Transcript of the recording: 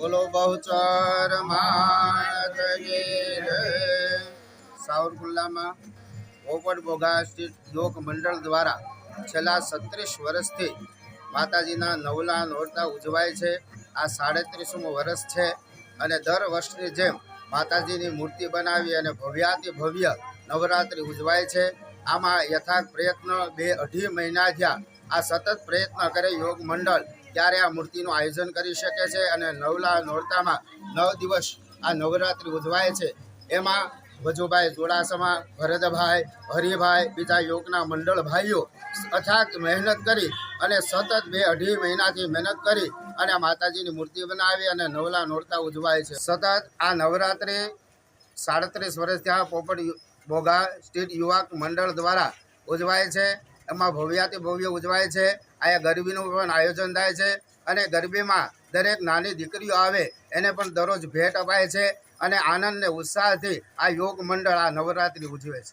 બોલો બહુચર સાવરકુલ્લામાં પોપટ બોગા સ્થિત યોગ મંડળ દ્વારા છેલ્લા સત્રીસ વર્ષથી માતાજીના નવલા નોરતા ઉજવાય છે. આ સાડત્રીસમું વર્ષ છે અને દર વર્ષની જેમ માતાજીની મૂર્તિ બનાવી અને ભવ્યાતિ ભવ્ય નવરાત્રિ ઉજવાય છે. આમાં યથાર્થ પ્રયત્ન બે અઢી મહિના થયા આ સતત પ્રયત્ન કરે યોગ મંડળ ત્યારે આ મૂર્તિનું આયોજન કરી શકે છે અને નવલા નોરતામાં નવ દિવસ આ નવરાત્રિ ઉજવાય છે. એમાં વજુભાઈ જોડાસમા, ભરતભાઈ, હરિભાઈ બીજા યોગના મંડળ ભાઈઓ અથાક મહેનત કરી અને સતત બે અઢી મહિનાથી મહેનત કરી અને માતાજીની મૂર્તિ બનાવી અને નવલા નોરતા ઉજવાય છે. સતત આ નવરાત્રિ સાડત્રીસ વર્ષ ત્યાં પોપટ બોગા સ્ટેટ યુવક મંડળ દ્વારા ઉજવાય છે. એમાં ભવ્યાથી ભવ્ય ઉજવાય છે. અહીંયા ગરબીનું પણ આયોજન થાય છે અને ગરબીમાં દરેક નાની દીકરીઓ આવે એને પણ દરરોજ ભેટ અપાય છે અને આનંદ ને ઉત્સાહથી આ યોગ મંડળ આ નવરાત્રિ ઉજવે છે.